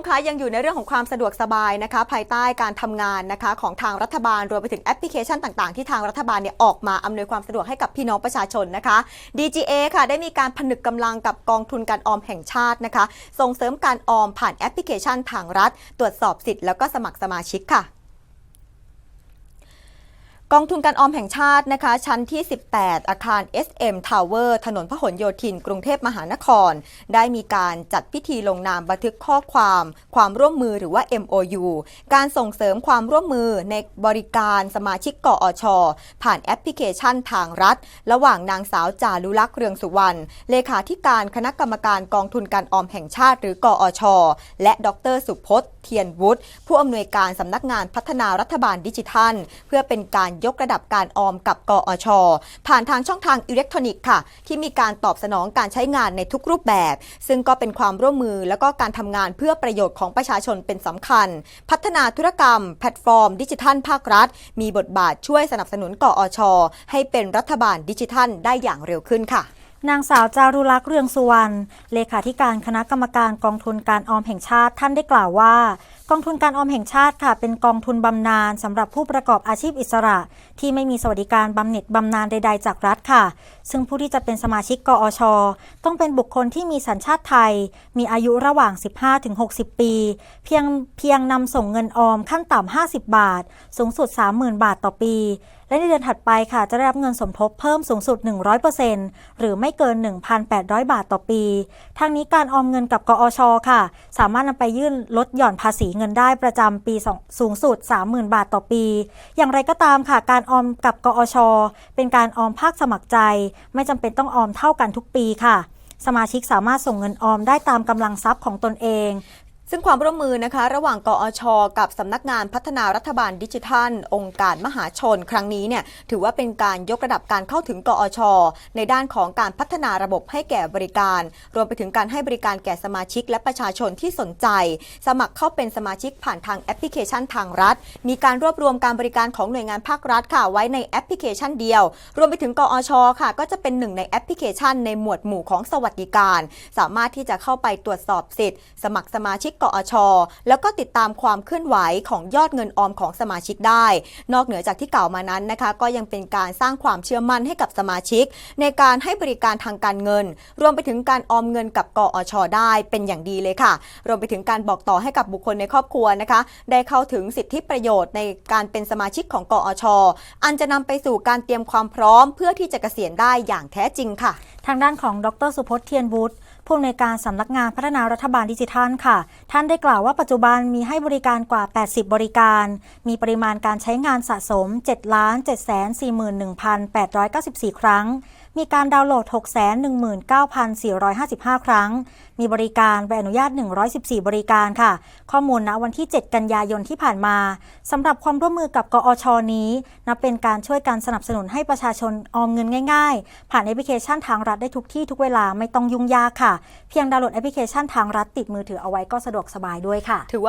มคะยังอยู่ในเรื่องของความสะดวกสบายนะคะ ภายใต้การทำงานนะคะของทางรัฐบาลรวมไปถึงแอปพลิเคชันต่างๆ ที่ทางรัฐบาลเนี่ยออกมาอำนวยความสะดวกให้กับพี่น้องประชาชนนะคะ DGA ค่ะได้มีการผนึกกำลังกับกองทุนการออมแห่งชาตินะคะ ส่งเสริมการออมผ่านแอปพลิเคชันทางรัฐ ตรวจสอบสิทธิ์แล้วก็สมัครสมาชิกค่ะ กองทุนการออมแห่งชาตินะคะ ชั้นที่ 18 อาคาร SM Tower ถนนพหลโยธิน กรุงเทพมหานคร ได้มีการจัดพิธีลงนามบันทึกข้อความ ความร่วมมือหรือว่า MOU การส่งเสริมความร่วมมือในบริการสมาชิกกอช ผ่านแอปพลิเคชันทางรัฐ ระหว่างนางสาวจารุลักษ์เรืองสุวรรณเลขาธิการคณะกรรมการกองทุนการออมแห่งชาติ หรือกอช และดรสุพจน์ เทียนวุฒิผู้อำนวยการสำนักงานพัฒนารัฐบาลดิจิทัล เพื่อเป็นการยกระดับการออมกับกอช ผ่านทางช่องทางอิเล็กทรอนิกส์ค่ะ ที่มีการตอบสนองการใช้งานในทุกรูปแบบ ซึ่งก็เป็นความร่วมมือแล้วก็การทำงานเพื่อประโยชน์ของประชาชนเป็นสำคัญ พัฒนาธุรกรรม แพลตฟอร์ม ดิจิทัลภาครัฐ มีบทบาทช่วยสนับสนุนกอช ให้เป็นรัฐบาลดิจิทัลได้อย่างเร็วขึ้นค่ะ นางสาวจารุลักษ์เรืองสุวรรณ เลขาธิการคณะกรรมการกองทุนการออมแห่งชาติท่านได้กล่าวว่า กองทุนการออมแห่งชาติค่ะ เป็นกองทุนบำนาญสำหรับผู้ประกอบอาชีพอิสระ ที่ไม่มีสวัสดิการบำเหน็จบำนาญใด ๆ จากรัฐค่ะ ซึ่งผู้ที่จะเป็นสมาชิกกอช ต้องเป็นบุคคลที่มีสัญชาติไทย มีอายุระหว่าง 15-60 ปี เพียงเพียงนำส่งเงินออมขั้นต่ำ50 บาท สูงสุด 30,000 บาทต่อปี และในเดือนถัดไปค่ะจะได้รับเงินสมทบเพิ่มสูงสุด 100%หรือไม่เกิน 1,800 บาทต่อปี ทางนี้การออมเงินกับกอชค่ะ สามารถนำไปยื่นลดหย่อนภาษีเงินได้ประจำปีสองสูงสุด 30,000 บาทต่อปี อย่างไรก็ตามค่ะ การออมกับกอช เป็นการออมภาคสมัครใจ ไม่จำเป็นต้องออมเท่ากันทุกปีค่ะสมาชิกสามารถส่งเงินออมได้ตามกำลังทรัพย์ของตนเอง ซึ่งความร่วมมือนะคะระหว่างกอช กับสำนักงานพัฒนารัฐบาลดิจิทัล องค์การมหาชนครั้งนี้เนี่ยถือว่าเป็นการยกระดับการเข้าถึงกอช ในด้านของการพัฒนาระบบให้แก่บริการ รวมไปถึงการให้บริการแก่สมาชิกและประชาชนที่สนใจ สมัครเข้าเป็นสมาชิกผ่านทางแอปพลิเคชันทางรัฐ มีการรวบรวมการบริการของหน่วยงานภาครัฐค่ะไว้ในแอปพลิเคชันเดียว รวมไปถึงกอช ค่ะ ก็จะเป็นหนึ่งในแอปพลิเคชัน ในหมวดหมู่ของสวัสดิการ สามารถที่จะเข้าไปตรวจสอบสิทธิ์ สมัครสมาชิกกอช แล้วก็ติดตามความเคลื่อนไหวของยอดเงินออมของสมาชิกได้ นอกเหนือจากที่กล่าวมานั้นนะคะ ก็ยังเป็นการสร้างความเชื่อมั่นให้กับสมาชิก ในการให้บริการทางการเงิน รวมไปถึงการออมเงินกับกอช ได้เป็นอย่างดีเลยค่ะ รวมไปถึงการบอกต่อให้กับบุคคลในครอบครัวนะคะ ได้เข้าถึงสิทธิประโยชน์ในการเป็นสมาชิกของกอช อันจะนำไปสู่การเตรียมความพร้อม เพื่อที่จะเกษียณได้อย่างแท้จริงค่ะ ทางด้านของดรสุพจน์เทียนวุฒิ ผู้อำนวยการสำนักงานพัฒนารัฐบาลดิจิทัลค่ะ ท่านได้กล่าวว่าปัจจุบันมีให้บริการกว่า 80 บริการ มีปริมาณการใช้งานสะสม 7 741,894 ครั้งมีการดาวน์โหลด 619,455 ครั้ง มีบริการใบอนุญาต 114 บริการค่ะ ข้อมูลณวันที่ 7 กันยายนที่ผ่านมาสำหรับความร่วมมือกับกอชนี้นับเป็นการช่วยการสนับสนุนให้ประชาชนออมเงินง่ายๆ ผ่านแอปพลิเคชันทางรัฐได้ทุกที่ทุกเวลาไม่ต้องยุ่งยากค่ะ เพียงดาวน์โหลดแอปพลิเคชันทางรัฐติดมือถือเอาไว้ก็สะดวกสบายด้วยค่ะถือว่า